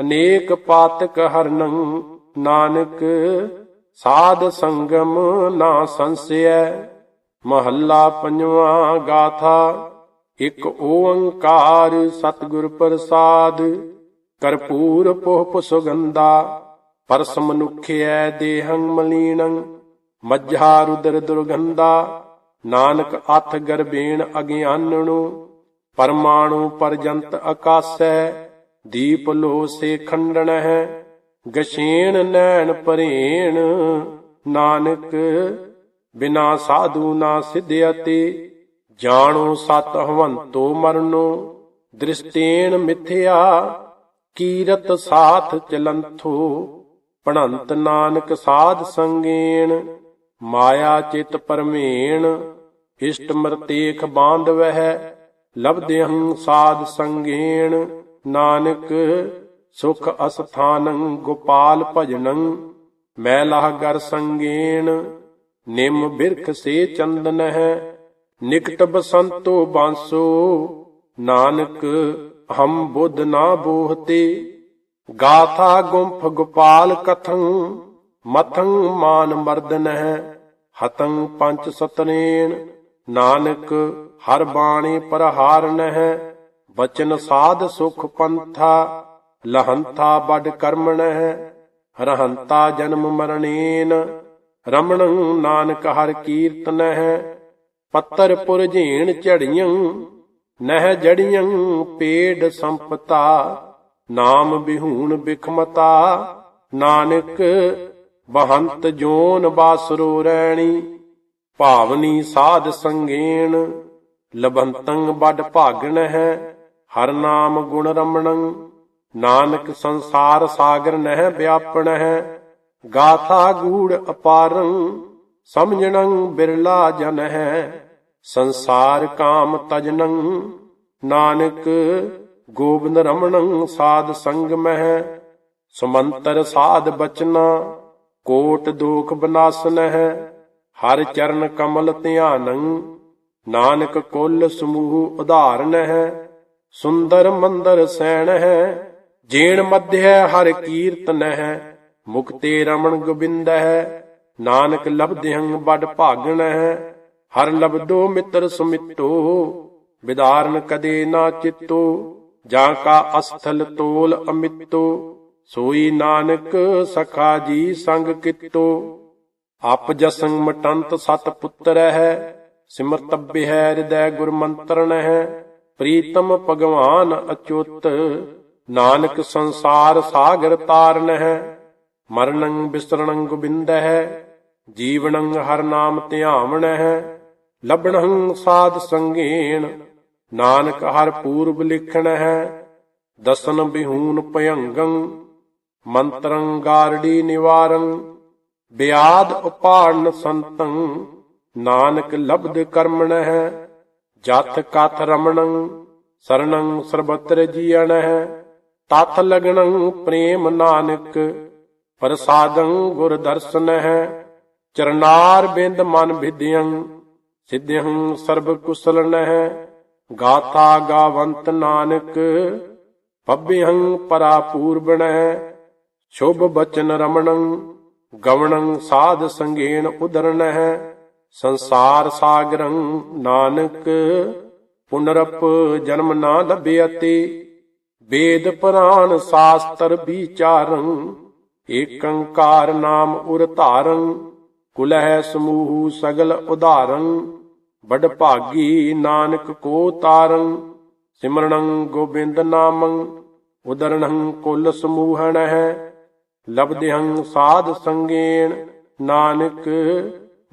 ਅਨੇਕ ਪਾਤਕ ਹਰਨੰ ਨਾਨਕ, ਸਾਧ ਸੰਗਮ ਨਾ ਸੰਸਿਐ। ਮਹੱਲਾ ਪੰਜਵਾਂ ਗਾਥਾ, ਇਕ ਓੰਕਾਰ ਸਤਿਗੁਰ ਪ੍ਰਸਾਦ। ਕਰਪੂਰ ਪੋਹ ਸੁਗੰਧਾ, ਪਰਸ ਮਨੁਖਿਐ ਦੇਹੰ ਮਲੀਨੰ। ਮੱਝਾ ਰੁਦਰ ਦੁਰਗੰਧਾ, ਨਾਨਕ ਅਥ ਗਰਬੇਣ ਅਗਿਆਨਣੁ। ਪਰਮਾਣੂ ਪਰਜੰਤ ਆਕਾਸੈ ਦੀਪ ਲੋ ਸੇ ਖੰਡਣ ਹੈ, ਗਸ਼ੇਣ ਨੈਣ ਪਰੇਣ ਨਾਨਕ, ਬਿਨਾ ਸਾਧੂ ਨਾ ਸਿਧਿਅਤੇ ਜਾਣੋ ਸਤ ਹਵੰਤੋ ਮਰਨੋ। ਦ੍ਰਿਸ਼ਟੇਣ ਮਿਥਿਆ, ਕੀਰਤ ਸਾਥ ਚਲੰਥੋ। ਪਣੰਤ ਨਾਨਕ ਸਾਧ ਸੰਗੇਣ, ਮਾਇਆ ਚਿਤ ਪਰਮੇਣ। ਇਸ਼ਟ ਮਰਤੇਖ ਬਾਂਧਵਹਿ ਲਬਦਿਹੰ ਸਾਧ ਸੰਗੇਣ। ਨਾਨਕ, ਸੁਖ ਅਸਥਾਨੰ, ਗੋਪਾਲ ਭਜਨੰ, ਮੈਲਾਹ ਗਰ ਸੰਗੇਣ, ਨਿਮ ਬਿਰਖ ਸੇ ਚੰਦਨ ਹੈ, ਨਿਕਟ ਬਸੰਤੋ ਬਾਂਸੋ, ਨਾਨਕ, ਹਮ ਬੁੱਧ ਨਾ ਬੋਹਤੇ, ਗਾਥਾ ਗੁੰਫ ਗੋਪਾਲ ਕਥੰ, ਮਥੰ ਮਾਨ ਮਰਦਨ ਹੈ, ਹਤੰ ਪੰਚ ਸਤਨੇਨ ਨਾਨਕ, ਹਰ ਬਾਣੀ ਪ੍ਰਹਾਰਨ ਹੈ ਬਚਨ ਸਾਧ ਸੁਖ ਪੰਥਾ ਲਹੰਤਾ ਬਡ ਕਰਮਣ ਹੈ ਰਹੰਤਾ ਜਨਮ ਮਰਣੇਨ ਰਮਣ ਨਾਨਕ ਹਰ ਕੀਰਤਨ ਹੈ ਪੱਤਰ ਪੁਰ ਝੀਣ ਝੜੀਆਂ ਨਹਿ ਜੜੀਆਂ ਪੇੜ ਸੰਪਤਾ ਨਾਮ ਬਿਹੂਣ ਬਿਖਮਤਾ ਨਾਨਕ ਬਹੰਤ ਜੋਨ ਬਾਸਰੋ ਰੈਣੀ ਭਾਵਨੀ ਸਾਧ ਸੰਗੇਣ ਲਬੰਤੰ ਬਡ ਭਾਗਣ ਹੈ ਹਰ ਨਾਮ ਗੁਣ ਰਮਣੰ, ਨਾਨਕ ਸੰਸਾਰ ਸਾਗਰ ਨਹਿ ਵਿਆਪਣ ਗਾਥਾ ਗੂੜ ਅਪਾਰੰ, ਸਮਝਣੰ ਬਿਰਲਾ ਜਨ ਹੈ ਸੰਸਾਰ ਕਾਮ ਤਜਨੰ, ਨਾਨਕ ਗੋਬਿੰਦ ਰਮਣੰ ਸਾਧ ਸੰਗ ਮਹਿ ਸਮੰਤਰ ਸਾਧ ਬਚਨਾ, ਕੋਟ ਦੋਖ ਬਨਾਸਨ ਹੈ ਹਰ ਚਰਨ ਕਮਲ ਧਿਆਨੰ, ਨਾਨਕ ਕੁੱਲ ਸਮੂਹ ਉਧਾਰਨ ਹੈ ਸੁੰਦਰ ਮੰਦਰ ਸੈਣ ਹੈ, ਜੀਣ ਮਧਿਐ ਹਰ ਕੀਰਤਨ ਹੈ, ਮੁਕਤੇ ਰਮਣ ਗੋਬਿੰਦ ਹੈ, ਨਾਨਕ ਲਬਦਿਹੰ ਬੜ ਭਾਗਣ ਹੈ, ਹਰ ਲਬਦੋ ਮਿੱਤਰ ਸੁਮਿੱਤੋ, ਵਿਦਾਰਨ ਕਦੇ ਨਾ ਚਿੱਤੋ, ਜਾਂ ਕਾ ਅਸਥਲ ਤੋਲ ਅਮਿੱਤੋ, ਸੋਈ ਨਾਨਕ ਸਖਾ ਜੀ ਸੰਗ ਕਿਤੋ। ਅਪ ਜਸੰ ਮਟੰਤ ਸਤ ਪੁੱਤਰ ਹੈ, ਸਿਮਰਤਬਿ ਹੈ, ਹਿਰਦੈ ਗੁਰ ਮੰਤਰਣ ਹੈ ਪ੍ਰੀਤਮ ਭਗਵਾਨ ਅਚੁੱਤ, ਨਾਨਕ ਸੰਸਾਰ ਸਾਗਰ ਤਾਰਨ ਹੈ ਮਰਨੰ ਬਿਸਰਣੰ ਗੋਬਿੰਦ ਹੈ ਜੀਵਨੰ ਹਰ ਨਾਮ ਧਿਆਵਣ ਹੈ ਲਬਣੰ ਸਾਧ ਸੰਗੇਣ, ਨਾਨਕ ਹਰ ਪੂਰਬ ਲਿਖਣ ਹੈ ਦਸਨ ਬਿਹੂਨ ਭਯੰਗੰ, ਮੰਤਰੰ ਗਾਰੜੀ ਨਿਵਾਰੰ, ਬਿਆਦ ਉਪਾੜਨ ਸੰਤੰ, ਨਾਨਕ ਲਬਦ ਕਰਮਣ ਹੈ ਜਥ ਕਥ ਰਮਣੰ, ਸਰਣੰ ਸਰਬਤਰ ਜੀਅਣ ਹੈ ਲਗਣੰ ਪ੍ਰੇਮ ਨਾਨਕ, ਪ੍ਰਸਾਦੰ ਗੁਰ ਦਰਸ਼ਨ ਚਰਨਾਰ ਬਿੰਦ ਮਨ ਵਿਦਿਅੰ ਸਿਧਿਅੰ ਸਰਬ ਕੁਸਲਨ ਗਾਥਾ ਗਾਵੰਤ ਨਾਨਕ ਪੱਬਿਹੰ ਪਰਾਪੂਰਬਣ ਹੈ ਸ਼ੁਭ ਬਚਨ ਰਮਣੰ, ਗਵਣੰ ਸਾਧ ਸੰਗੇਣ ਉਦਰਣ ਸੰਸਾਰ ਸਾਗਰੰ ਨਾਨਕ, ਪੁਨਰਪ ਜਨਮ ਨਾ ਲਭਿਅਤੇ ਵੇਦ ਪੁਰਾਣ ਸਾਸਤਰ ਵਿਚਾਰੰ, ਏਕੰਕਾਰ ਨਾਮ ਉਰ ਧਾਰੰ। ਕੁਲਹਿ ਸਮੂਹ ਸਗਲ ਉਧਾਰੰ ਬੜ ਭਾਗੀ ਨਾਨਕ ਕੋ ਤਾਰੰ। ਸਿਮਰਣੰ ਗੋਬਿੰਦ ਨਾਮੰ ਉਦਰਣੰ ਕੁਲ ਸਮੂਹਣ ਹੈ ਲਬਦਿਹੰ ਸਾਧ ਸੰਗੇਣ, ਨਾਨਕ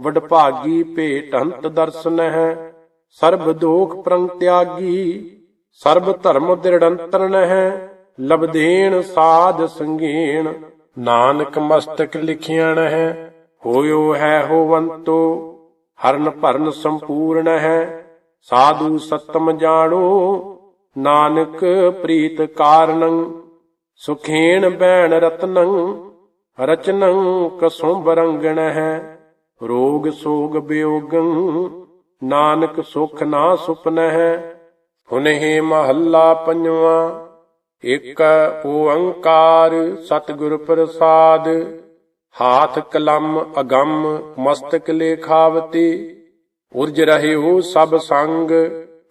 ਵਡ ਭਾਗੀ ਭੇਟੰਤ ਦਰਸ਼ਨ ਹੈ। ਸਰਬ ਦੋਖ ਪ੍ਰੰਗ ਤਿਆਗੀ, ਸਰਬ ਧਰਮ ਦਿਰੜੰਤਰਨ ਹੈ ਲਬਦੇਣ ਸਾਧ ਸੰਗੇਣ, ਨਾਨਕ ਮਸਤਕ ਲਿਖਿਆਣ ਹੈ ਹੋਇਓ ਹੈ ਹੋਵੰਤੋ, ਹਰਨ ਭਰਨ ਸੰਪੂਰਨ ਹੈ। ਸਾਧੂ ਸਤਮ ਜਾਣੋ, ਨਾਨਕ ਪ੍ਰੀਤ ਕਾਰਣੰ ਸੁਖੇਣ ਬੈਣ ਰਤਨੰ, ਰਚਨੰ ਕਸੁੰਭ ਰੰਗਣ ਹੈ। ਰੋਗ ਸੋਗ ਬਿਯੋਗੰ ਨਾਨਕ ਸੁਖ ਨਾ ਸੁਪਨ ਹੈ ਹੁਨਹਿ ਮਹੱਲਾ ਪੰਜਵਾ ਇਕ ਓੰਕਾਰ ਸਤਿਗੁਰ ਪ੍ਰਸਾਦ, ਹਾਥ ਕਲਮ ਅਗੰਮ ਮਸਤਕ ਲੇਖਾਵਤੀ, ਉਰਜ ਰਹਿਓ ਸਭ ਸੰਗ,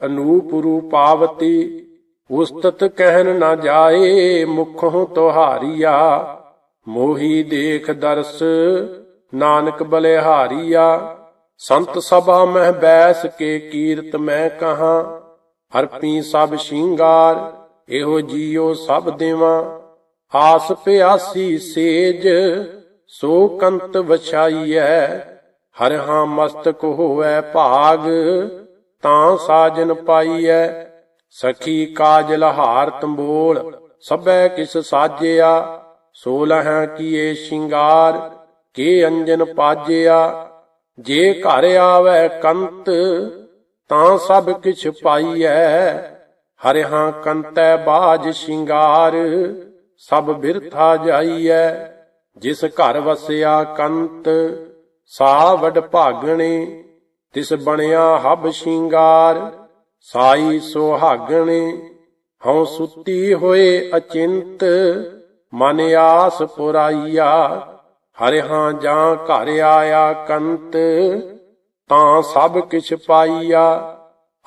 ਅਨੂਪ ਰੂਪਾਵਤੀ, ਉਸਤਤ ਕਹਿਨ ਨਾ ਜਾਏ ਮੁਖੋਂ ਤੁਹਾਰੀਆ, ਮੋਹੀ ਦੇਖ ਦਰਸ ਨਾਨਕ ਬਲਿਹਾਰੀਆ, ਸੰਤ ਸਭਾ ਮਹਿ ਬੈਸ ਕੇ ਕੀਰਤ ਮੈਂ ਕਹਾ। ਹਰਪੀ ਸਭ ਸ਼ਿੰਗਾਰ, ਇਹੋ ਜੀਉ ਸਭ ਦੇਵਾਂ। ਆਸ ਪਿਆਸੀ ਸੇਜ, ਸੋ ਕੰਤ ਵਛਾਈਐ। ਹਰ ਹਾਂ ਮਸਤਕ ਹੋਵੈ ਭਾਗ, ਤਾਂ ਸਾਜਨ ਪਾਈਐ। ਸਖੀ ਕਾਜਲ ਹਾਰ ਤੰਬੋਲ, ਸਭੈ ਕਿਸ ਸਾਜਿਆ। ਸੋਲਹ ਕੀਏ ਸ਼ਿੰਗਾਰ ਕੇ ਅੰਜਨ ਪਾਜਿਆ? ਜੇ ਘਰ ਆਵੈ ਕੰਤ, ਤਾਂ ਸਭ ਕਿਛ ਪਾਈਐ। ਹਰਿਹਾ ਕੰਤੈ ਬਾਜ ਸ਼ਿੰਗਾਰ, ਸਭ ਬਿਰਥਾ ਜਾਈਐ। ਜਿਸ ਘਰ ਵਸਿਆ ਕੰਤ ਸਾ ਵਡ ਭਾਗਣੇ। ਤਿਸ ਬਣਿਆ ਹਬ ਸ਼ਿੰਗਾਰ, ਸਾਈ ਸੁਹਾਗਣੇ। ਹਉ ਸੁੱਤੀ ਹੋਏ ਅਚਿੰਤ, ਮਨ ਆਸ ਪੁਰਾਈਆ। ਹਰਿਹਾਂ ਜਾਂ ਘਰ ਆਇਆ ਕੰਤ, ਤਾਂ ਸਭ ਕਿਛ ਪਾਈਆ।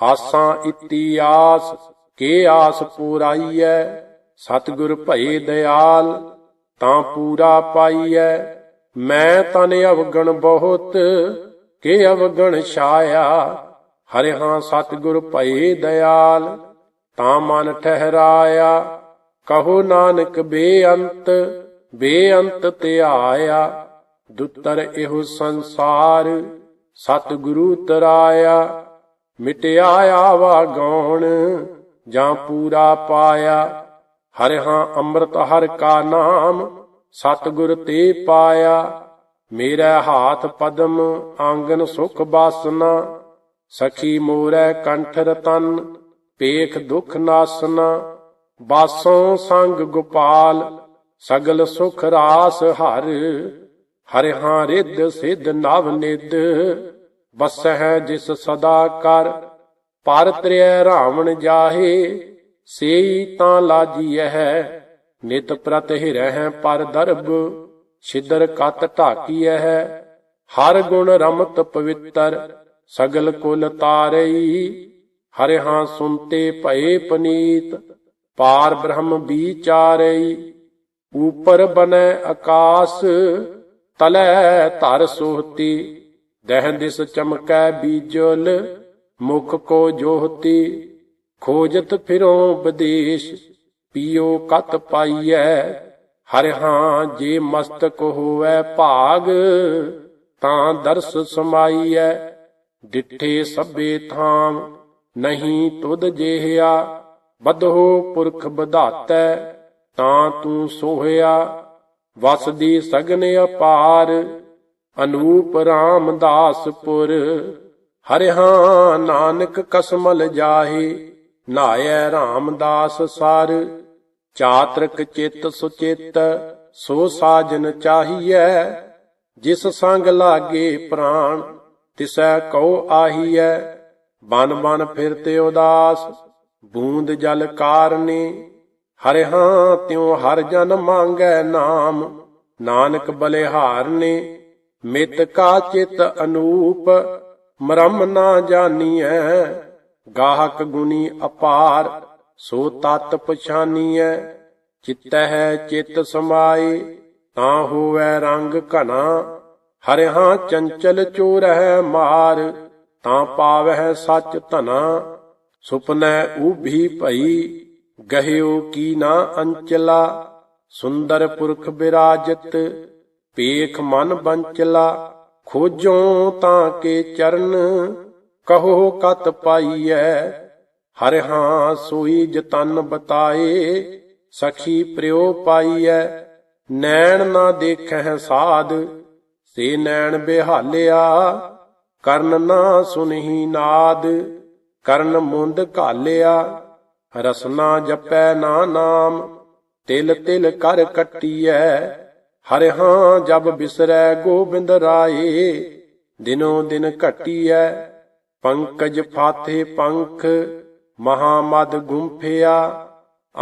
ਆਸਾਂ ਇਤੀ ਆਸ, ਕੇ ਆਸ ਪੂਰਾਈਐ? ਸਤਿਗੁਰ ਭਏ ਦਿਆਲ, ਤਾਂ ਪੂਰਾ ਪਾਈਐ। ਮੈਂ ਤਨ ਅਵਗਣ ਬਹੁਤ, ਕੇ ਅਵਗਣ ਛਾਇਆ। ਹਰਿਹਾਂ ਸਤਿਗੁਰ ਭਏ ਦਿਆਲ, ਤਾਂ ਮਨ ਠਹਿਰਾਇਆ। ਕਹੋ ਨਾਨਕ ਬੇਅੰਤ ਬੇਅੰਤ ਧਿਆਇਆ ਦੁੱਤਰ ਇਹੋ ਸੰਸਾਰ, ਸਤਿਗੁਰੂ ਤਰਾਇਆ। ਮਿਟਿਆ ਆਵਾ ਗੌਣ ਜਾਂ ਪੂਰਾ ਪਾਇਆ। ਹਰਿਹਾਂ ਅੰਮ੍ਰਿਤ, ਹਰ ਕਾ ਨਾਮ, ਸਤਿਗੁਰ ਤੇ ਪਾਇਆ। ਮੇਰਾ ਹਾਥ ਪਦਮ, ਆਂਗਨ ਸੁਖ ਬਾਸਨਾ। ਸਖੀ ਮੋਰੈ ਕੰਠ ਰਤਨ ਪੇਖ ਦੁਖ ਨਾਸਨਾ। ਬਾਸੋਂ ਸੰਗ ਗੋਪਾਲ ਸਗਲ ਸੁਖ ਰਾਸ ਹਰ ਹਰਿਹਾਂ ਰਿੱਧ ਸਿੱਧ ਨਵ ਨਿਦ ਬਸਹਿ ਜਿਸ ਸਦਾ ਕਰ, ਪਰ ਤ੍ਰਿਐ ਰਾਵਣ ਜਾਹੇ, ਸੇਈ ਤਾਂ ਲਾਜੀਐ ਨਿਤ ਪ੍ਰਤ ਹਿਰਹਿ ਪਰ ਦਰਬ, ਛਿਦਰ ਕਤ ਢਾਕੀਐ ਹਰ ਗੁਣ ਰਮਤ ਪਵਿੱਤਰ, ਸਗਲ ਕੁਲ ਤਾਰਈ। ਹਰਿਹਾਂ ਸੁਨਤੇ ਭਏ ਪਨੀਤ, ਪਾਰ ਬ੍ਰਹਮ ਵਿਚਾਰਈ ਉਪਰ ਬਨੈ ਆਕਾਸ, ਤਲੈ ਧਰ ਸੋਹਤੀ, ਦਹਿ ਦਿਸ ਚਮਕੈ ਬੀਜਲ, ਮੁਖ ਕੋ ਜੋਹਤੀ, ਖੋਜਤ ਫਿਰੋ ਬਦੇਸ਼, ਪੀਓ ਕਤ ਪਾਈਐ ਹਰਿਹਾਂ ਜੇ ਮਸਤਕ ਹੋਵੈ ਭਾਗ, ਤਾਂ ਦਰਸ ਸਮਾਈਐ ਡਿਠੇ ਸਭੇ ਥਾਮ, ਨਹੀਂ ਤੁਧ ਜਿਹਾ ਬਦਹੋ ਪੁਰਖ ਬਧਾਤੈ ਤਾਂ ਤੂੰ ਸੋਹਿਆ, ਵਸਦੀ ਸਗਨ ਅਪਾਰ, ਅਨੂਪ ਰਾਮਦਾਸਪੁਰ। ਹਰਿਹਾਂ ਨਾਨਕ ਕਸਮਲ ਜਾਹੇ, ਨਾਇਐ ਰਾਮਦਾਸ ਸਰ। ਚਾਤ੍ਰਿਕ ਚਿੱਤ ਸੁਚਿਤ, ਸੋ ਸਾਜਨ ਚਾਹੀਐ। ਜਿਸ ਸੰਗ ਲਾਗੇ ਪ੍ਰਾਣ, ਤਿਸੈ ਕਉ ਆਹੀਐ। ਬਨ ਬਨ ਫਿਰਤੇ ਉਦਾਸ, ਬੂੰਦ ਜਲ ਕਾਰਨੇ ਹਰਿਹਾਂ ਤਿਉ ਹਰ ਜਨ ਮੰਗੈ ਨਾਮ, ਨਾਨਕ ਬਲਿਹਾਰ ਨੇ, ਮਿਤ ਕਾ ਚਿਤ ਅਨੂਪ, ਮਰਮ ਨਾ ਜਾਣੀਐ ਗਾਹਕ ਗੁਣੀ ਅਪਾਰ, ਸੋ ਤਤ ਪਛਾਨੀਐ ਚਿਤੈ ਹੈ ਚਿਤ ਸਮਾਏ, ਤਾਂ ਹੋਵੈ ਰੰਗ ਘਨਾ ਹਰਿਹਾਂ ਚੰਚਲ ਚੋਰਹਿ ਮਾਰ, ਤਾਂ ਪਾਵਹਿ ਸੱਚ ਧਨਾ ਸੁਪਨੈ ਊਭੀ ਭਈ ਗਹਿਓ ਕੀ ਨਾ ਅੰਚਲਾ, ਸੁੰਦਰ ਪੁਰਖ ਬਿਰਾਜਤ ਪੇਖ ਮਨ ਬੰਚਲਾ, ਖੋਜੋ ਤਾਂ ਕੇ ਚਰਨ, ਕਹੋ ਕਤ ਪਾਈਐ ਹਰਿਹਾਂ ਸੋਈ ਜਤਨ ਬਤਾਏ, ਸਖੀ ਪ੍ਰਿਓ ਪਾਈਐ, ਨੈਣ ਨਾ ਦੇਖੈ ਸਾਧ, ਸੇ ਨੈਣ ਬਿਹਾਲਿਆ, ਕਰਨ ਨਾ ਸੁਨਹੀ ਨਾਦ, ਕਰਨ ਮੁੰਦ ਘਾਲਿਆ। ਰਸਨਾ ਜਪੈ ਨਾ ਨਾਮ, ਤਿਲ ਤਿਲ ਕਰ ਕੱਟੀਐ। ਹਰਿਹਾਂ ਜਬ ਬਿਸਰੈ ਗੋਬਿੰਦ ਰਾਏ, ਦਿਨੋ ਦਿਨ ਘਟੀਐ। ਪੰਕਜ ਫਾਥੇ ਪੰਖ ਮਹਾਮਦ ਗੁੰਫਿਆ।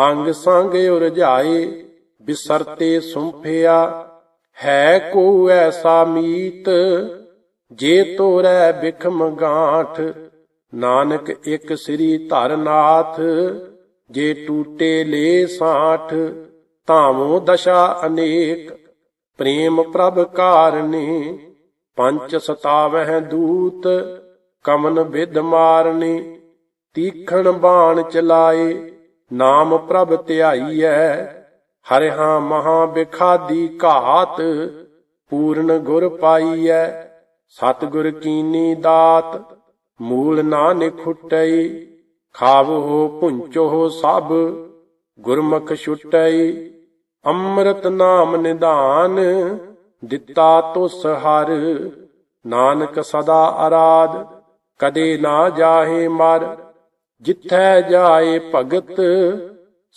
ਅੰਗ ਸੰਗ ਉਰਝਾਏ, ਬਿਸਰਤੇ ਸੁੰਫਿਆ। ਹੈ ਕੋ ਐਸਾ ਮੀਤ, ਜੇ ਤੋਰੈ ਬਿਖਮ ਗਾਂਠ। ਨਾਨਕ ਇੱਕ ਸ੍ਰੀ ਧਰਨਾਥ, ਜੇ ਟੂਟੇ ਲੇ ਸਾਠ, ਧਾਮੋ ਦਸ਼ਾ ਅਨੇਕ, ਪ੍ਰੇਮ ਪ੍ਰਭ ਕਾਰਨੇ, ਪੰਚ ਸਤਾਵਹਿ ਦੂਤ, ਕਮਨ ਵਿਦ ਮਾਰਨੇ, ਤੀਖਣ ਬਾਣ ਚਲਾਏ, ਨਾਮ ਪ੍ਰਭ ਧਿਆਈਐ ਹਰਿਹਾ ਮਹਾ ਬਿਖਾਦੀ ਘਾਤ, ਪੂਰਨ ਗੁਰ ਪਾਈਐ, ਸਤਿਗੁਰ ਕੀਨੀ ਦਾਤ ਮੂਲ ਨਾ ਨਿਖੁਟਈ ਖਾਵੋ ਪੁੰਚੋ ਸਭ, ਗੁਰਮੁਖ ਛੁਟਈ, ਅੰਮ੍ਰਿਤ ਨਾਮ ਨਿਧਾਨ, ਦਿੱਤਾ ਤੁਸ ਹਰ, ਨਾਨਕ ਸਦਾ ਅਰਾਧ ਕਦੇ ਨਾ ਜਾਹੇ ਮਰ, ਜਿੱਥੈ ਜਾਏ ਭਗਤ,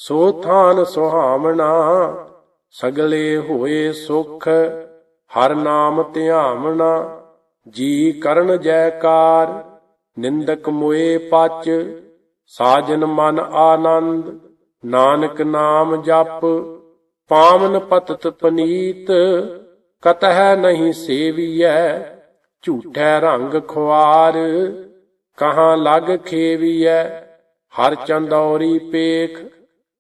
ਸੋ ਥਾਨ ਸੁਹਾਵਣਾ, ਸਗਲੇ ਹੋਏ ਸੁਖ, ਹਰ ਨਾਮ ਧਿਆਵਣਾ, ਜੀ ਕਰਨ ਜੈਕਾਰ ਨਿੰਦਕ ਮੋਏ ਪਚ, ਸਾਜਨ ਮਨ ਆਨੰਦ, ਨਾਨਕ ਨਾਮ ਜਪ, ਪਾਵਨ ਪਤਤ ਪਨੀਤ, ਕਤਹਿ ਨਹੀਂ ਸੇਵੀਐ, ਝੂਠੈ ਰੰਗ ਖੁਆਰ, ਕਹਾਂ ਲਗ ਖੇਵੀਐ, ਹਰ ਚੰਦੌਰੀ ਪੇਖ,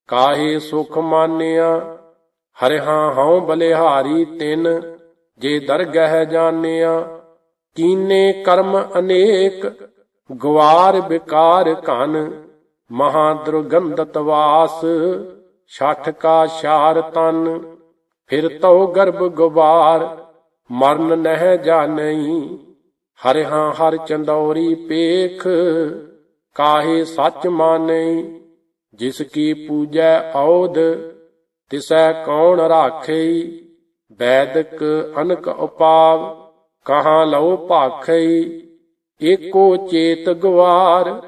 ਕਾਹੇ ਸੁਖ ਮਾਨਿਆ ਹਰਿਹਾ ਹਉ ਬਲਿਹਾਰੀ ਤਿਨ, ਜੇ ਦਰਗਹਿ ਜਾਣਿਆ, ਕੀਨੇ ਕਰਮ ਅਨੇਕ ਗਵਾਰ ਬਿਕਾਰ ਘਨ ਮਹਾ ਦੁਰਗੰਧਤ ਵਾਸ, ਛਠ ਕਾ ਸ਼ਾਰ ਤਨ। ਫਿਰ ਤਉ ਗਰਭ ਗੁਬਾਰ, ਮਰਨ ਨਹਿ ਜਾਣਈ। ਹਰਿਹਾ ਹਰ ਚੰਦੌਰੀ ਪੇਖ, ਕਾਹੇ ਸੱਚ ਮਾਨਈ। ਜਿਸ ਕੀ ਪੂਜੈ ਔਦ ਤਿਸੈ ਕੌਣ ਰਾਖਈ। ਵੈਦਕ ਅਨਕ ਉਪਾਵ, ਕਹਾਂ ਲਉ ਭਾਖਈ। ਏਕੋ ਚੇਤ ਗਵਾਰ,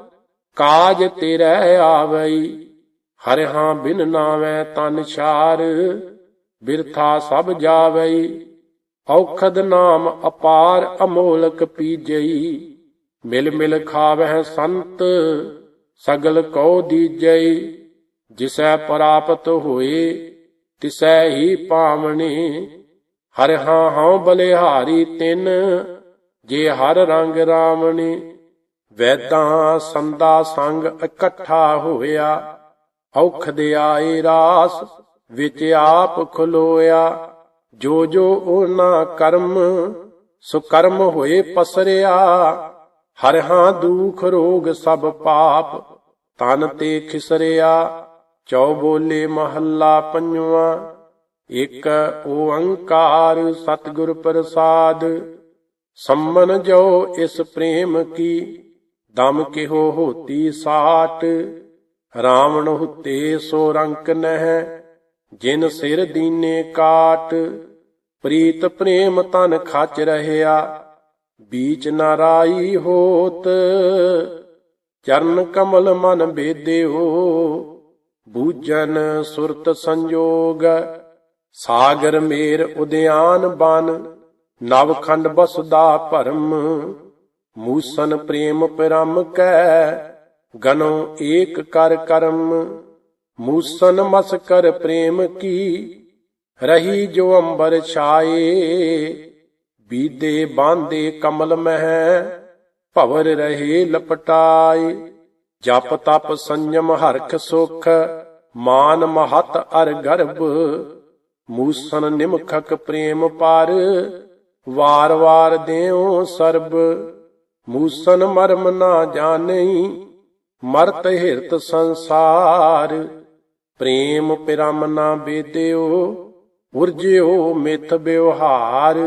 ਕਾਜ ਤੇਰੇ ਆਵਈ। ਹਰਿਹਾ ਬਿਨ ਨਾਵੇਂ ਤਨ ਛਾਰ, ਬਿਰਥਾ ਸਭ ਜਾਵਈ। ਔਖਦ ਨਾਮ ਅਪਾਰ ਅਮੋਲਕ ਪੀਜਈ। ਮਿਲ ਮਿਲ ਖਾਵਹਿ ਸੰਤ, ਸਗਲ ਕਉ ਦੀਜਈ। ਜਿਸੈ ਪ੍ਰਾਪਤ ਹੋਏ, ਤਿਸੈ ਹੀ ਪਾਵਣੀ। ਹਰਿ ਹਾਂ ਹਉ ਬਲਿਹਾਰੀ ਤਿਨ ਜੇ ਹਰ ਰੰਗ ਰਾਵਣੀ ਵੈਦਾਂ ਸੰਦਾ ਸੰਗ ਇਕੱਠਾ ਹੋਇਆ, ਔਖ ਦੇ ਆਏ ਰਾਸ ਵਿੱਚ ਆਪ ਖਲੋਇਆ, ਜੋ ਜੋ ਉਹਨਾਂ ਕਰਮ ਸੁਕਰਮ ਹੋਏ ਪਸਰਿਆ, ਹਰ ਹਾਂ ਦੁਖ ਰੋਗ ਸਭ ਪਾਪ, ਤਨ ਤੇ ਖਿਸਰਿਆ, ਚੌ ਬੋਲੇ ਮਹੱਲਾ ਪੰਜਵਾ, ਇਕ ਓੰਕਾਰ ਸਤਿਗੁਰ ਪ੍ਰਸਾਦ ਸੰਮਨ ਜੋ ਇਸ ਪ੍ਰੇਮ ਕੀ, ਦਮ ਕਿਹੋ ਹੋਤੀ ਸਾਟ। ਰਾਵਣ ਹੁਤੇ ਸੋ ਰੰਕ ਨਹਿ, ਜਿਨ ਸਿਰ ਦੀਨੇ ਕਾਟ। ਪ੍ਰੀਤ ਪ੍ਰੇਮ ਤਨ ਖਚ ਰਹਿਆ, ਬੀਚ ਨਾਰਾਈ ਹੋਤ। ਚਰਨ ਕਮਲ ਮਨ ਬੇਦਿਓ ਬੂਜਨ ਸੁਰਤ ਸੰਜੋਗ। ਸਾਗਰ ਮੇਰ ਉਦਿਆਨ ਬਨ ਨਵਖੰਡ ਬਸਦਾ ਭਰਮ, ਮੂਸਨ ਪ੍ਰੇਮ ਪਰਮ ਕੈ, ਗਨੋ ਏਕ ਕਰ ਕਰਮ, ਮੂਸਨ ਮਸ ਕਰ ਪ੍ਰੇਮ ਕੀ, ਰਹੀ ਜੋ ਅੰਬਰ ਛਾਏ, ਬੀਦੇ ਬਾਂਦੇ ਕਮਲ ਮਹਿ, ਭਵਰ ਰਹੇ ਲਪਟਾਏ, ਜਪ ਤਪ ਸੰਜਮ ਹਰਖ ਸੁਖ, ਮਾਨ ਮਹਤ ਅਰ ਗਰਭ, ਮੂਸਨ ਨਿਮਖਕ ਪ੍ਰੇਮ ਪਰ ਵਾਰ ਵਾਰ ਦਿਓ ਸਰਬ, ਮੂਸਨ ਮਰਮ ਨਾ ਜਾਣਈ, ਮਰਤ ਹਿਰਤ ਸੰਸਾਰ। ਪ੍ਰੇਮ ਪਿਰਮ ਨਾ ਬੇਦਿਓ ਉਰਜਿਓ ਮਿਥ ਬਿਵਹਾਰ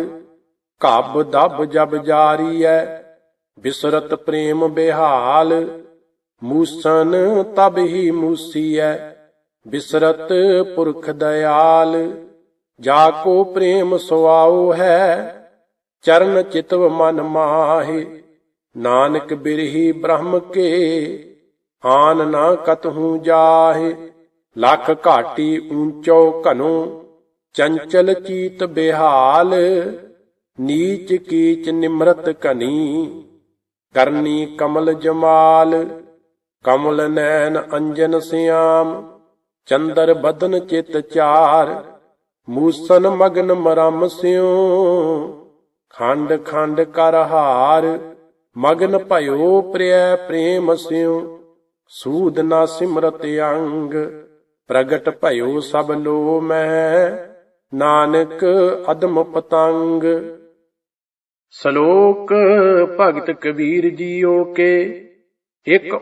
ਕਬ ਦਬ ਜਬ ਜਾਰੀਐ, ਬਿਸਰਤ ਪ੍ਰੇਮ ਬਿਹਾਲ। ਮੂਸਨ ਤਬ ਹੀ ਮੂਸੀਐ, ਬਿਸਰਤ ਪੁਰਖ ਦਇਆਲ। ਜਾ ਕੋ ਪ੍ਰੇਮ ਸੁਆਉ ਹੈ ਚਰਨ ਚਿਤਵ ਮਨ ਮਾਹੇ। ਨਾਨਕ ਬਿਰਹੀ ਬ੍ਰਹਮ ਕੇ, ਆਨ ਨਾ ਕਤਹੂ ਜਾਹੇ। ਲਖ ਘਾਟੀ ਊਂਚੋ ਘਨੋ, ਚੰਚਲ ਚੀਤ ਬਿਹਾਲ। ਨੀਚ ਕੀਚ ਨਿਮਰਤ ਕਨੀ ਕਰਨੀ ਕਮਲ ਜਮਾਲ। ਕਮਲ ਨੈਣ ਅੰਜਨ ਸਿਆਮ, ਚੰਦਰ ਬਦਨ ਚਿਤ ਚਾਰ। ਮੂਸਨ ਮਗਨ ਮਰਮ ਸਿਉ। ਖੰਡ ਖੰਡ ਕਰ ਹਾਰ, ਮਗਨ ਭਇਓ ਪ੍ਰਿਯ ਪ੍ਰੇਮ ਸਿਉ, ਸੂਦ ਨਾ ਸਿਮਰਤ ਅੰਗ, ਪ੍ਰਗਟ ਭਇਓ ਸਭ ਲੋ ਮੈਂ, ਨਾਨਕ ਅਦਮ ਪਤੰਗ। ਸ਼ਲੋਕ ਭਗਤ ਕਬੀਰ ਜੀਓ ਕੇ, ਇੱਕ